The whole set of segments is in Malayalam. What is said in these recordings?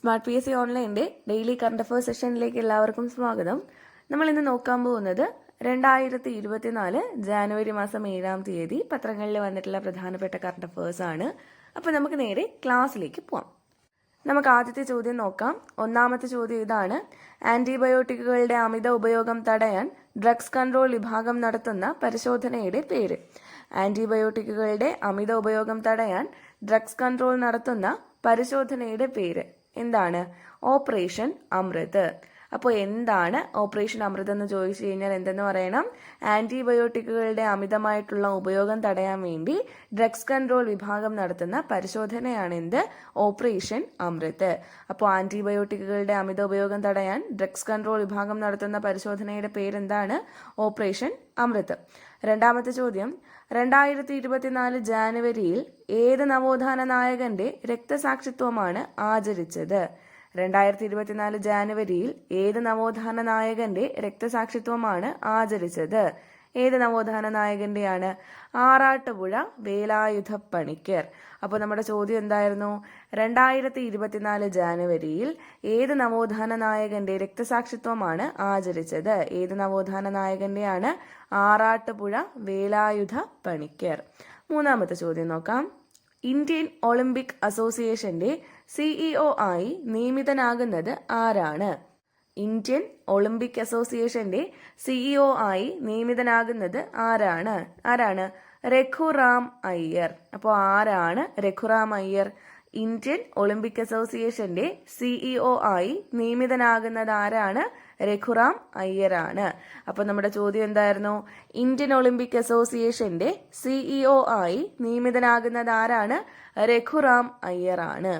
സ്മാർട്ട് പി എസ് സി ഓൺലൈന്റെ ഡെയിലി കറണ്ട് അഫയേഴ്സ് സെഷനിലേക്ക് എല്ലാവർക്കും സ്വാഗതം. നമ്മൾ ഇന്ന് നോക്കാൻ പോകുന്നത് രണ്ടായിരത്തി ഇരുപത്തിനാല് ജാനുവരി മാസം ഏഴാം തീയതി പത്രങ്ങളിൽ വന്നിട്ടുള്ള പ്രധാനപ്പെട്ട കറണ്ട് അഫയേഴ്സ് ആണ്. അപ്പോൾ നമുക്ക് നേരെ ക്ലാസ്സിലേക്ക് പോവാം. നമുക്ക് ആദ്യത്തെ ചോദ്യം നോക്കാം. ഒന്നാമത്തെ ചോദ്യം ഇതാണ്. ആന്റിബയോട്ടിക്കുകളുടെ അമിത ഉപയോഗം തടയാൻ ഡ്രഗ്സ് കൺട്രോൾ വിഭാഗം നടത്തുന്ന പരിശോധനയുടെ പേര്. ആന്റിബയോട്ടിക്കുകളുടെ അമിത ഉപയോഗം തടയാൻ ഡ്രഗ്സ് കൺട്രോൾ നടത്തുന്ന പരിശോധനയുടെ പേര്. എന്താണ്? ഓപ്പറേഷൻ അമൃത്. അപ്പോൾ എന്താണ് ഓപ്പറേഷൻ അമൃത് എന്ന് ചോദിച്ചു കഴിഞ്ഞാൽ എന്തെന്ന് പറയണം? ആന്റിബയോട്ടിക്കുകളുടെ അമിതമായിട്ടുള്ള ഉപയോഗം തടയാൻ വേണ്ടി ഡ്രഗ്സ് കൺട്രോൾ വിഭാഗം നടത്തുന്ന പരിശോധനയാണ് എന്ത്? ഓപ്പറേഷൻ അമൃത്. അപ്പോൾ ആന്റിബയോട്ടിക്കുകളുടെ അമിത ഉപയോഗം തടയാൻ ഡ്രഗ്സ് കൺട്രോൾ വിഭാഗം നടത്തുന്ന പരിശോധനയുടെ പേരെന്താണ്? ഓപ്പറേഷൻ അമൃത്. രണ്ടാമത്തെ ചോദ്യം. രണ്ടായിരത്തി ഇരുപത്തിനാല് ജാനുവരിയിൽ ഏത് നവോത്ഥാന നായകന്റെ രക്തസാക്ഷിത്വമാണ് ആചരിച്ചത്? രണ്ടായിരത്തി ഇരുപത്തിനാല് ജാനുവരിയിൽ ഏത് നവോത്ഥാന നായകന്റെ രക്തസാക്ഷിത്വമാണ് ആചരിച്ചത്? ഏത് നവോത്ഥാന നായകന്റെയാണ്? ആറാട്ടുപുഴ വേലായുധ പണിക്കർ അപ്പോൾ നമ്മുടെ ചോദ്യം എന്തായിരുന്നു? രണ്ടായിരത്തി ഇരുപത്തിനാല് ജാനുവരിയിൽ ഏത് നവോത്ഥാന നായകന്റെ രക്തസാക്ഷിത്വമാണ് ആചരിച്ചത്? ഏത് നവോത്ഥാന നായകന്റെയാണ് ആറാട്ടുപുഴ വേലായുധ പണിക്കർ മൂന്നാമത്തെ ചോദ്യം നോക്കാം. ഇന്ത്യൻ ഒളിമ്പിക് അസോസിയേഷന്റെ സിഇഒ ആയി നിയമിതനാകുന്നത് ആരാണ്? ഇന്ത്യൻ ഒളിമ്പിക് അസോസിയേഷന്റെ സിഇഒ ആയി നിയമിതനാകുന്നത് ആരാണ്? ആരാണ്? രഘുറാം അയ്യർ. അപ്പോൾ ആരാണ് രഘുറാം അയ്യർ? ഇന്ത്യൻ ഒളിമ്പിക് അസോസിയേഷന്റെ സിഇഒ ആയി നിയമിതനാകുന്നത് ആരാണ്? രഘുറാം അയ്യറാണ് അപ്പോൾ നമ്മുടെ ചോദ്യം എന്തായിരുന്നു? ഇന്ത്യൻ ഒളിമ്പിക് അസോസിയേഷന്റെ സിഇഒ ആയി നിയമിതനാകുന്നത് ആരാണ്? രഘുറാം അയ്യറാണ്.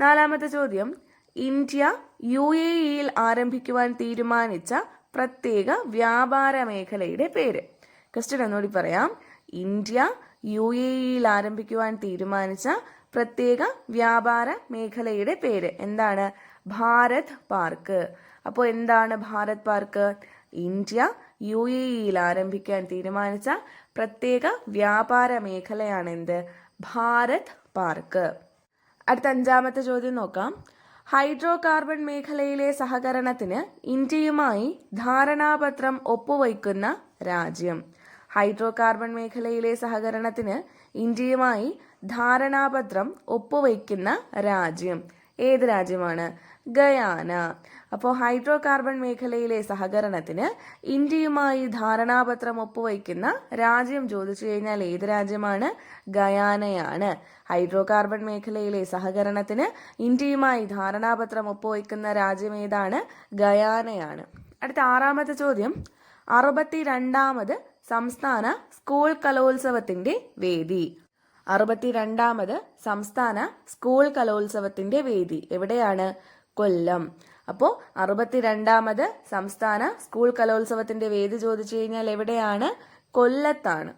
നാലാമത്തെ ചോദ്യം ഇന്ത്യ യു എ ഇയിൽ ആരംഭിക്കുവാൻ തീരുമാനിച്ച പ്രത്യേക വ്യാപാര മേഖലയുടെ പേര്. ക്വസ്റ്റ്യൻ ഒന്നുകൂടി പറയാം. ഇന്ത്യ യു എ ഇയിൽ ആരംഭിക്കുവാൻ തീരുമാനിച്ച പ്രത്യേക വ്യാപാര മേഖലയുടെ പേര് എന്താണ്? ഭാരത് പാർക്ക്. അപ്പോൾ എന്താണ് Bharat park? India U A ഇയിൽ ആരംഭിക്കാൻ തീരുമാനിച്ച പ്രത്യേക വ്യാപാര മേഖലയാണ് എന്ത്? ഭാരത് പാർക്ക്. അടുത്ത അഞ്ചാമത്തെ ചോദ്യം നോക്കാം. ഹൈഡ്രോ കാർബൺ മേഖലയിലെ സഹകരണത്തിന് ഇന്ത്യയുമായി ധാരണാപത്രം ഒപ്പുവയ്ക്കുന്ന രാജ്യം. ഹൈഡ്രോ കാർബൺ മേഖലയിലെ സഹകരണത്തിന് ഇന്ത്യയുമായി ധാരണാപത്രം ഒപ്പുവയ്ക്കുന്ന രാജ്യം. ഏത് രാജ്യമാണ്? ഗയാന. അപ്പോൾ ഹൈഡ്രോ കാർബൺ മേഖലയിലെ സഹകരണത്തിന് ഇന്ത്യയുമായി ധാരണാപത്രം ഒപ്പുവയ്ക്കുന്ന രാജ്യം ചോദിച്ചു കഴിഞ്ഞാൽ ഏത് രാജ്യമാണ്? ഗയാനയാണ്. ഹൈഡ്രോ കാർബൺ മേഖലയിലെ സഹകരണത്തിന് ഇന്ത്യയുമായി ധാരണാപത്രം ഒപ്പുവയ്ക്കുന്ന രാജ്യം ഏതാണ്? ഗയാനയാണ്. അടുത്ത ആറാമത്തെ ചോദ്യം. അറുപത്തി രണ്ടാമത് സംസ്ഥാന സ്കൂൾ കലോത്സവത്തിന്റെ വേദി. അറുപത്തിരണ്ടാമത് സംസ്ഥാന സ്കൂൾ കലോത്സവത്തിന്റെ വേദി. എവിടെയാണ്? കൊല്ലം. അപ്പോൾ അറുപത്തിരണ്ടാമത് സംസ്ഥാന സ്കൂൾ കലോത്സവത്തിന്റെ വേദി ചോദിച്ചു കഴിഞ്ഞാൽ എവിടെയാണ്? കൊല്ലത്താണ്.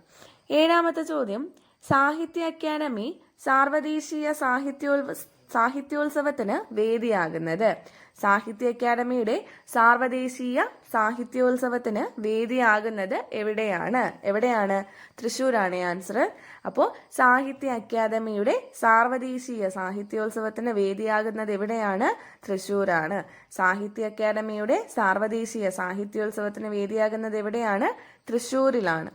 ഏഴാമത്തെ ചോദ്യം സാഹിത്യ അക്കാദമി സാർവദേശീയ സാഹിത്യോത്സവ സാഹിത്യോത്സവത്തിന് വേദിയാകുന്നത്. സാഹിത്യ അക്കാദമിയുടെ സാർവദേശീയ സാഹിത്യോത്സവത്തിന് വേദിയാകുന്നത് എവിടെയാണ്? എവിടെയാണ്? തൃശ്ശൂരാണ് ആൻസർ അപ്പോൾ സാഹിത്യ അക്കാദമിയുടെ സാർവദേശീയ സാഹിത്യോത്സവത്തിന് വേദിയാകുന്നത് എവിടെയാണ്? തൃശ്ശൂരാണ്. സാഹിത്യ അക്കാദമിയുടെ സാർവദേശീയ സാഹിത്യോത്സവത്തിന് വേദിയാകുന്നത് എവിടെയാണ്? തൃശ്ശൂരിലാണ്.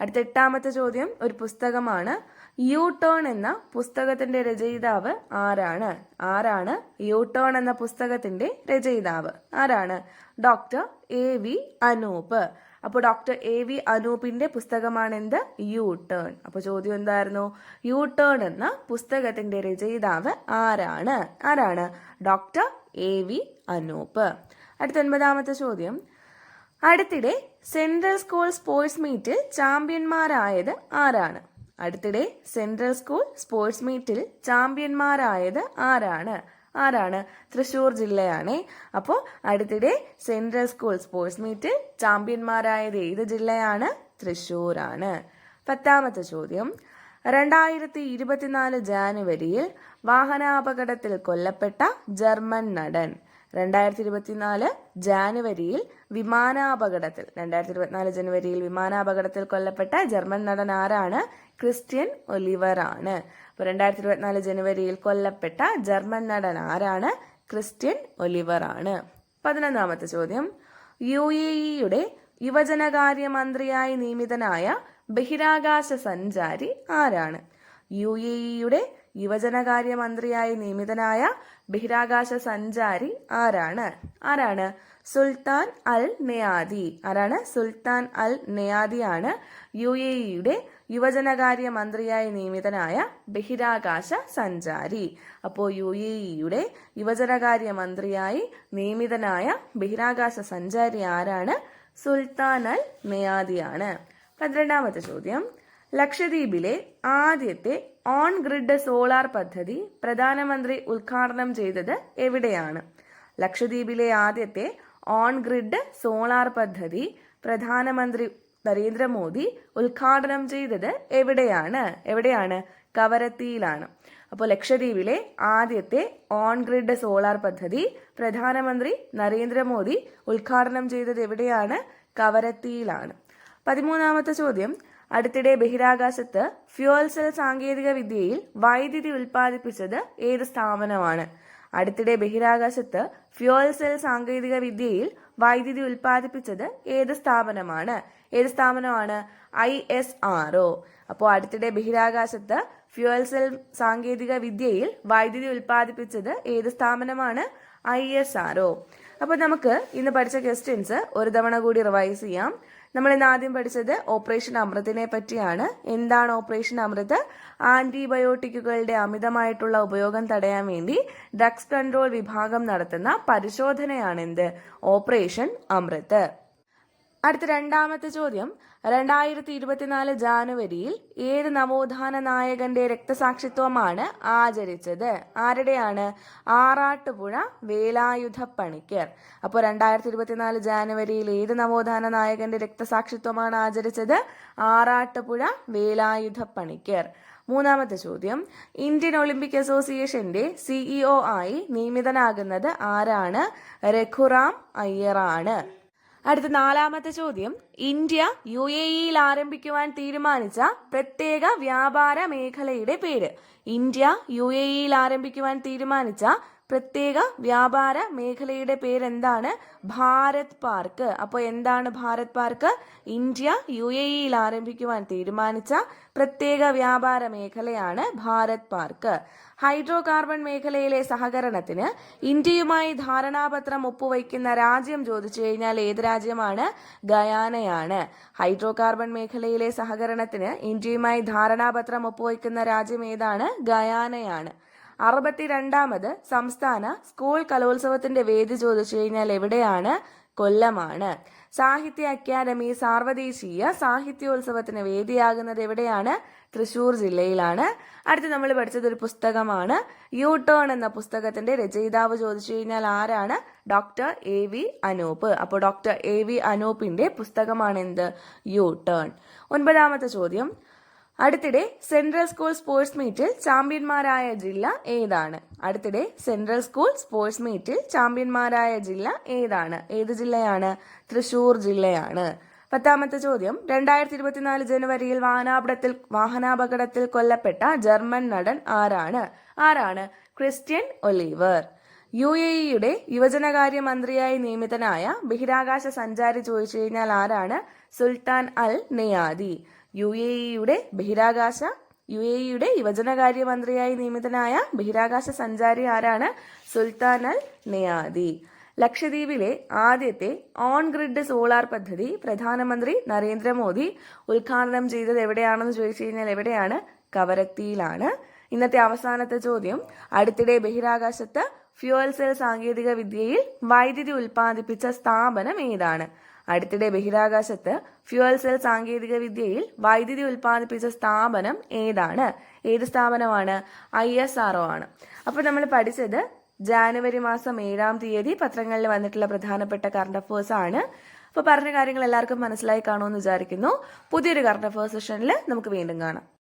അടുത്ത എട്ടാമത്തെ ചോദ്യം ഒരു പുസ്തകമാണ്. യു ടേൺ എന്ന പുസ്തകത്തിന്റെ രചയിതാവ് ആരാണ്? ആരാണ് യു ടേൺ എന്ന പുസ്തകത്തിന്റെ രചയിതാവ്? ആരാണ്? Doctor A V Anoop. അപ്പോൾ ഡോക്ടർ എ വി അനൂപിന്റെ പുസ്തകമാണ് എന്ത് യു ടേൺ അപ്പോൾ ചോദ്യം എന്തായിരുന്നു? യു ടേൺ എന്ന പുസ്തകത്തിന്റെ രചയിതാവ് ആരാണ്? ആരാണ്? Doctor A V Anoop. അടുത്ത ഒൻപതാമത്തെ ചോദ്യം. അടുത്തിടെ സെൻട്രൽ സ്കൂൾ സ്പോർട്സ് മീറ്റിൽ ചാമ്പ്യന്മാരായത് ആരാണ്? അടുത്തിടെ സെൻട്രൽ സ്കൂൾ സ്പോർട്സ് മീറ്റിൽ ചാമ്പ്യന്മാരായത് ആരാണ്? ആരാണ്? തൃശൂർ ജില്ലയാണേ. അപ്പോൾ അടുത്തിടെ സെൻട്രൽ സ്കൂൾ സ്പോർട്സ് മീറ്റിൽ ചാമ്പ്യന്മാരായത് ഏത് ജില്ലയാണ്? തൃശൂരാണ്. പത്താമത്തെ ചോദ്യം. രണ്ടായിരത്തി ഇരുപത്തിനാല് ജാനുവരിയിൽ വാഹനാപകടത്തിൽ കൊല്ലപ്പെട്ട ജർമ്മൻ നടൻ രണ്ടായിരത്തി ഇരുപത്തിനാല് ജാനുവരിയിൽ വിമാനാപകടത്തിൽ രണ്ടായിരത്തി ഇരുപത്തിനാല് ജനുവരിയിൽ വിമാനാപകടത്തിൽ കൊല്ലപ്പെട്ട ജർമ്മൻ നടൻ ആരാണ്? ക്രിസ്ത്യൻ ഒലിവർ ആണ് അപ്പോൾ രണ്ടായിരത്തി ഇരുപത്തിനാല് ജനുവരിയിൽ കൊല്ലപ്പെട്ട ജർമ്മൻ നടൻ ആരാണ്? ക്രിസ്ത്യൻ ഒലിവർ ആണ് പതിനൊന്നാമത്തെ ചോദ്യം. യു എ ഇയുടെ യുവജനകാര്യ മന്ത്രിയായി നിയമിതനായ ബഹിരാകാശ സഞ്ചാരി ആരാണ്? യു എ ഇയുടെ യുവജനകാര്യ മന്ത്രിയായി നിയമിതനായ ബഹിരാകാശ സഞ്ചാരി ആരാണ്? ആരാണ്? Sultan Al Neyadi. ആരാണ്? സുൽത്താൻ അൽ നെയാദിയാണ് യു എ ഇയുടെ യുവജനകാര്യ മന്ത്രിയായി നിയമിതനായ ബഹിരാകാശ സഞ്ചാരി. അപ്പോൾ യു എ ഇയുടെ യുവജനകാര്യ മന്ത്രിയായി നിയമിതനായ ബഹിരാകാശ സഞ്ചാരി ആരാണ്? സുൽത്താൻ അൽ നെയാദിയാണ്. പന്ത്രണ്ടാമത്തെ ചോദ്യം. ലക്ഷദ്വീപിലെ ആദ്യത്തെ ഓൺ ഗ്രിഡ് സോളാർ പദ്ധതി പ്രധാനമന്ത്രി ഉദ്ഘാടനം ചെയ്തത് എവിടെയാണ്? ലക്ഷദ്വീപിലെ ആദ്യത്തെ ഓൺ ഗ്രിഡ് സോളാർ പദ്ധതി പ്രധാനമന്ത്രി നരേന്ദ്രമോദി ഉദ്ഘാടനം ചെയ്തത് എവിടെയാണ്? എവിടെയാണ്? കവരത്തിയിലാണ്. അപ്പോൾ ലക്ഷദ്വീപിലെ ആദ്യത്തെ ഓൺ ഗ്രിഡ് സോളാർ പദ്ധതി പ്രധാനമന്ത്രി നരേന്ദ്രമോദി ഉദ്ഘാടനം ചെയ്തത് എവിടെയാണ്? കവരത്തിയിലാണ്. പതിമൂന്നാമത്തെ ചോദ്യം അടുത്തിടെ ബഹിരാകാശത്ത് ഫ്യുവൽ സെൽ സാങ്കേതിക വിദ്യയിൽ വൈദ്യുതി ഉൽപ്പാദിപ്പിച്ചത് ഏത് സ്ഥാപനമാണ്? അടുത്തിടെ ബഹിരാകാശത്ത് ഫ്യുവൽ സെൽ സാങ്കേതിക വിദ്യയിൽ വൈദ്യുതി ഉൽപ്പാദിപ്പിച്ചത് ഏത് സ്ഥാപനമാണ്? ഏത് സ്ഥാപനമാണ്? I S R O. അപ്പോൾ അടുത്തിടെ ബഹിരാകാശത്ത് ഫ്യുവൽ സെൽ സാങ്കേതിക വിദ്യയിൽ വൈദ്യുതി ഉൽപ്പാദിപ്പിച്ചത് ഏത് സ്ഥാപനമാണ്? I S R O. അപ്പോൾ നമുക്ക് ഇന്ന് പഠിച്ച ക്വസ്റ്റ്യൻസ് ഒരു തവണ കൂടി റിവൈസ് ചെയ്യാം. നമ്മൾ ഇന്ന് ആദ്യം പഠിച്ചത് ഓപ്പറേഷൻ അമൃതിനെ പറ്റിയാണ്. എന്താണ് ഓപ്പറേഷൻ അമൃത്? ആന്റിബയോട്ടിക്കുകളുടെ അമിതമായിട്ടുള്ള ഉപയോഗം തടയാൻ വേണ്ടി ഡ്രഗ്സ് കൺട്രോൾ വിഭാഗം നടത്തുന്ന പരിശോധനയാണ് എന്ത് ഓപ്പറേഷൻ അമൃത്. അടുത്ത രണ്ടാമത്തെ ചോദ്യം. രണ്ടായിരത്തി ഇരുപത്തിനാല് ജാനുവരിയിൽ ഏത് നവോത്ഥാന നായകന്റെ രക്തസാക്ഷിത്വമാണ് ആചരിച്ചത്? ആരുടെയാണ്? ആറാട്ടുപുഴ വേലായുധ പണിക്കർ അപ്പോൾ രണ്ടായിരത്തി ഇരുപത്തിനാല് ജാനുവരിയിൽ ഏത് നവോത്ഥാന നായകന്റെ രക്തസാക്ഷിത്വമാണ് ആചരിച്ചത്? ആറാട്ടുപുഴ വേലായുധ പണിക്കർ മൂന്നാമത്തെ ചോദ്യം. ഇന്ത്യൻ ഒളിമ്പിക് അസോസിയേഷന്റെ സിഇഒ ആയി നിയമിതനാകുന്നത് ആരാണ്? രഘുറാം അയ്യറാണ്. അടുത്ത നാലാമത്തെ ചോദ്യം. ഇന്ത്യ യു എ ഇയിൽ ആരംഭിക്കുവാൻ തീരുമാനിച്ച പ്രത്യേക വ്യാപാര മേഖലയുടെ പേര്. ഇന്ത്യ യു എ ഇയിൽ ആരംഭിക്കുവാൻ തീരുമാനിച്ച പ്രത്യേക വ്യാപാര മേഖലയുടെ പേരെന്താണ്? ഭാരത് പാർക്ക്. അപ്പോൾ എന്താണ് Bharat park? India U A ഇയിൽ ആരംഭിക്കുവാൻ തീരുമാനിച്ച പ്രത്യേക വ്യാപാര മേഖലയാണ് ഭാരത് പാർക്ക്. ഹൈഡ്രോ കാർബൺ മേഖലയിലെ സഹകരണത്തിന് ഇന്ത്യയുമായി ധാരണാപത്രം ഒപ്പുവയ്ക്കുന്ന രാജ്യം ചോദിച്ചു കഴിഞ്ഞാൽ ഏത് രാജ്യമാണ്? ഗയാനയാണ്. ഹൈഡ്രോ കാർബൺ മേഖലയിലെ സഹകരണത്തിന് ഇന്ത്യയുമായി ധാരണാപത്രം ഒപ്പുവയ്ക്കുന്ന രാജ്യം ഏതാണ്? ഗയാനയാണ്. അറുപത്തിരണ്ടാമത് സംസ്ഥാന സ്കൂൾ കലോത്സവത്തിന്റെ വേദി ചോദിച്ചു കഴിഞ്ഞാൽ എവിടെയാണ്? കൊല്ലമാണ്. സാഹിത്യ അക്കാദമി സാർവദേശീയ സാഹിത്യോത്സവത്തിന് വേദിയാകുന്നത് എവിടെയാണ്? തൃശൂർ ജില്ലയിലാണ്. അടുത്ത് നമ്മൾ പഠിച്ചത് ഒരു പുസ്തകമാണ്. യു ടേൺ എന്ന പുസ്തകത്തിന്റെ രചയിതാവ് ചോദിച്ചു കഴിഞ്ഞാൽ ആരാണ്? Doctor A V Anoop. അപ്പോൾ ഡോക്ടർ എ വി അനൂപിന്റെ പുസ്തകമാണ് എന്ത് യു ടേൺ. ഒൻപതാമത്തെ ചോദ്യം. അടുത്തിടെ സെൻട്രൽ സ്കൂൾ സ്പോർട്സ് മീറ്റിൽ ചാമ്പ്യന്മാരായ ജില്ല ഏതാണ്? അടുത്തിടെ സെൻട്രൽ സ്കൂൾ സ്പോർട്സ് മീറ്റിൽ ചാമ്പ്യന്മാരായ ജില്ല ഏതാണ്? ഏത് ജില്ലയാണ്? തൃശൂർ ജില്ലയാണ്. പത്താമത്തെ ചോദ്യം. രണ്ടായിരത്തി ഇരുപത്തിനാല് ജനുവരിയിൽ വാഹനാപടത്തിൽ വാഹനാപകടത്തിൽ കൊല്ലപ്പെട്ട ജർമ്മൻ നടൻ ആരാണ്? ആരാണ്? Christian Oliver. യു എ ഇയുടെ യുവജനകാര്യ മന്ത്രിയായി നിയമിതനായ ബഹിരാകാശ സഞ്ചാരി ചോദിച്ചു കഴിഞ്ഞാൽ ആരാണ്? Sultan Al Neyadi U A ഇയുടെ ബഹിരാകാശ യു എ ഇയുടെ യുവജനകാര്യ മന്ത്രിയായി നിയമിതനായ ബഹിരാകാശ സഞ്ചാരി ആരാണ്? Sultan Al Neyadi. ലക്ഷദ്വീപിലെ ആദ്യത്തെ ഓൺ ഗ്രിഡ് സോളാർ പദ്ധതി പ്രധാനമന്ത്രി നരേന്ദ്രമോദി ഉദ്ഘാടനം ചെയ്തത് എവിടെയാണെന്ന് ചോദിച്ചു കഴിഞ്ഞാൽ എവിടെയാണ്? കവരത്തിയിലാണ്. ഇന്നത്തെ അവസാനത്തെ ചോദ്യം അടുത്തിടെ ബഹിരാകാശത്ത് ഫ്യുവൽ സെൽ സാങ്കേതിക വിദ്യയിൽ വൈദ്യുതി ഉൽപ്പാദിപ്പിച്ച സ്ഥാപനം ഏതാണ്? അടുത്തിടെ ബഹിരാകാശത്ത് ഫ്യുവൽ സെൽ സാങ്കേതിക വിദ്യയിൽ വൈദ്യുതി ഉൽപ്പാദിപ്പിച്ച സ്ഥാപനം ഏതാണ്? ഏത് സ്ഥാപനമാണ്? ഐ എസ് ആർ ആണ്. അപ്പോൾ നമ്മൾ പഠിച്ചത് ജാനുവരി മാസം ഏഴാം തീയതി പത്രങ്ങളിൽ വന്നിട്ടുള്ള പ്രധാനപ്പെട്ട കറണ്ട് അഫേഴ്സ് ആണ്. അപ്പോൾ പറഞ്ഞ കാര്യങ്ങൾ എല്ലാവർക്കും മനസ്സിലായി കാണുമെന്ന് വിചാരിക്കുന്നു. പുതിയൊരു കറണ്ട് അഫേഴ്സ് സെഷനിൽ നമുക്ക് വീണ്ടും കാണാം.